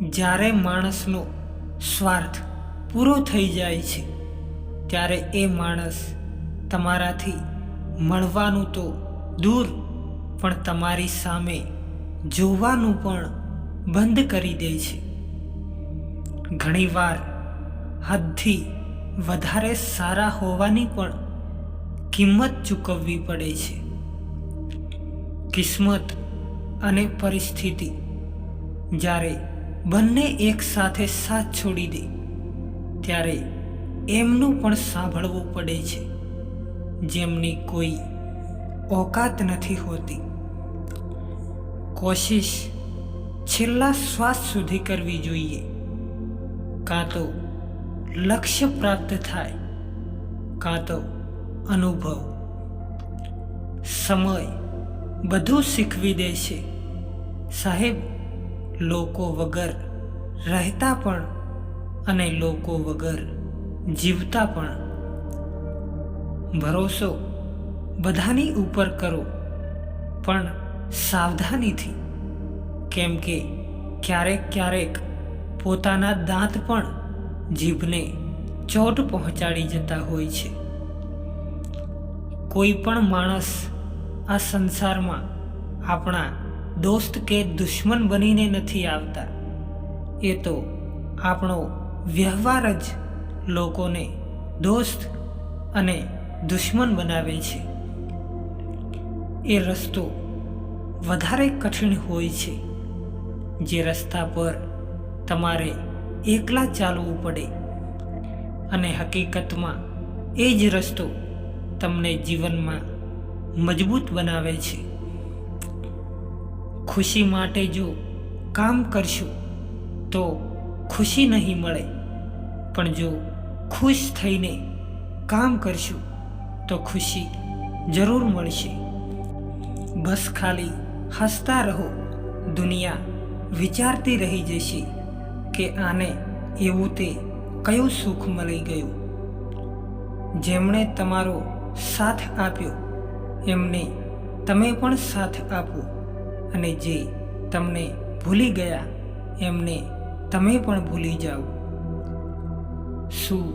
જ્યારે માણસનો સ્વાર્થ પૂરો થઈ જાય છે, ત્યારે એ માણસ તમારાથી મળવાનું તો દૂર, પણ તમારી સામે જોવાનું પણ બંધ કરી દે છે. ઘણીવાર હદથી વધારે સારા હોવાની પણ કિંમત ચૂકવવી પડે છે. કિસ્મત અને પરિસ્થિતિ જ્યારે બંને એક સાથે સાથ છોડી દે. ત્યારે એમનું પણ સાંભળવું પડે છે. જેમની કોઈ ઓકાત નથી હોતી. કોશિશ છેલ્લા શ્વાસ સુધી કરવી જોઈએ. કાં તો લક્ષ્ય પ્રાપ્ત થાય, કાં તો અનુભવ. સમય બધું શીખવી દે છે. સાહેબ લોકો વગર રહેતા પણ અને લોકો વગર જીવતા પણ. ભરોસો બધાની ઉપર કરો, પણ સાવધાનીથી. કેમ કે ક્યારેક ક્યારેક પોતાના દાંત પણ જીભને ચોટ પહોંચાડી જતા હોય છે. કોઈ પણ માણસ આ સંસારમાં આપણા દોસ્ત કે દુશ્મન બનીને નથી આવતા. એ તો આપણો વ્યવહાર જ લોકોને દોસ્ત અને દુશ્મન બનાવે છે. એ રસ્તો વધારે કઠિન હોય છે. જે રસ્તા પર તમારે એકલા ચાલવું પડે. અને હકીકતમાં એ જ રસ્તો તમને જીવનમાં મજબૂત બનાવે છે. ખુશી માટે જો કામ કરશું, તો ખુશી નહીં મળે. પણ જો ખુશ થઈને કામ કરશું, તો ખુશી જરૂર મળશે. બસ ખાલી હસતા રહો. દુનિયા વિચારતી રહી જશે કે આને એવું તે કયું સુખ મળી ગયું. જેમણે તમારો સાથ આપ્યો, એમને તમે પણ સાથ આપો. અને જે તમને ભૂલી ગયા, એમને તમે પણ ભૂલી જાઓ. શું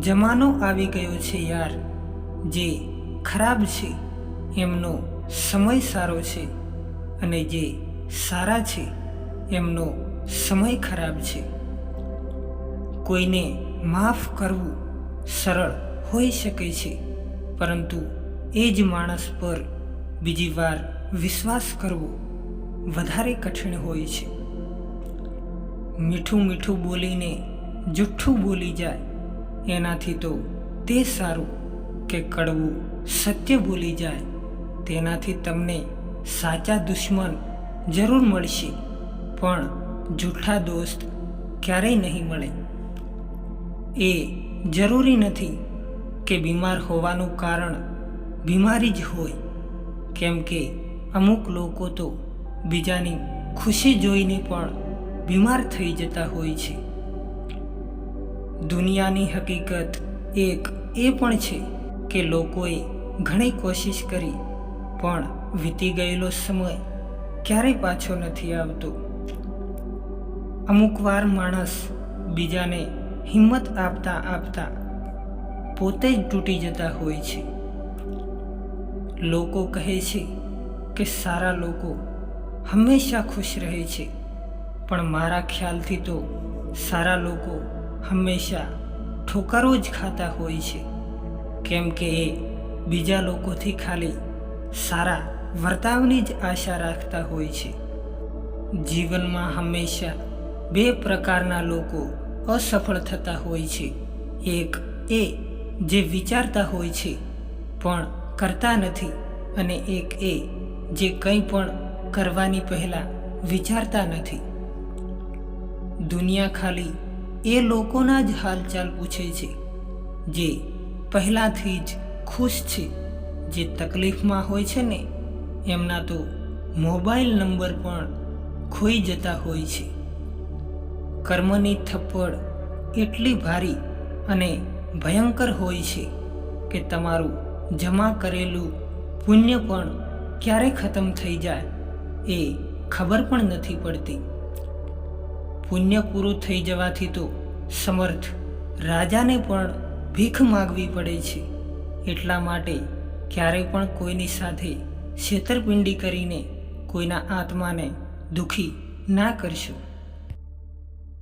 જમાનો આવી ગયો છે યાર, જે ખરાબ છે, એમનો સમય સારો છે, અને જે સારા છે, એમનો સમય ખરાબ છે. કોઈને માફ કરવું સરળ હોઈ શકે છે, પરંતુ એ જ માણસ પર બીજી વાર વિશ્વાસ કરવો વધારે કઠિન હોય છે. મીઠું મીઠું બોલીને જુઠ્ઠું બોલી જાય, એનાથી તો તે સારું કે કડવું સત્ય બોલી જાય, તેનાથી તમને સાચા દુશ્મન જરૂર મળશે, પણ જૂઠા દોસ્ત ક્યારેય નહીં મળે. એ જરૂરી નથી કે બીમાર હોવાનું કારણ બીમારી જ હોય, કેમ કે અમુક લોકો તો બીજાની ખુશી જોઈને પણ બીમાર થઈ જતા હોય છે. દુનિયાની હકીકત એક એ પણ છે કે લોકોએ ઘણી કોશિશ કરી, પણ વીતી ગયેલો સમય ક્યારેય પાછો નથી આવતો. અમુક વાર માણસ બીજાને હિંમત આપતા આપતા પોતે જ તૂટી જતા હોય છે. લોકો કહે છે કે સારા લોકો હંમેશા ખુશ રહે છે. પણ મારા ખ્યાલથી તો સારા લોકો હંમેશા ઠોકરો જ ખાતા હોય છે. કેમ કે એ બીજા લોકોથી ખાલી સારા વર્તાવની જ આશા રાખતા હોય છે. જીવનમાં હંમેશા બે પ્રકારના લોકો અસફળ થતા હોય છે. એક એ જે વિચારતા હોય છે, પણ કરતા નથી, અને એક એ જે કંઈ પણ કરવાની પહેલાં વિચારતા નથી. દુનિયા ખાલી એ લોકોના જ હાલચાલ પૂછે છે, જે પહેલાંથી જ ખુશ છે. જે તકલીફમાં હોય છે ને, એમના તો મોબાઈલ નંબર પણ ખોઈ જતા હોય છે. કર્મની થપ્પડ એટલી ભારી અને ભયંકર હોય છે કે તમારું જમા કરેલું પુણ્ય પણ ક્યારે ખતમ થઈ જાય. એ ખબર પણ નથી પડતી. પુણ્ય પૂરું થઈ જવાથી તો સમર્થ રાજાને પણ ભીખ માગવી પડે છે. એટલા માટે ક્યારેય પણ કોઈની સાથે છેતરપિંડી કરીને કોઈના આત્માને દુખી ના કરશો.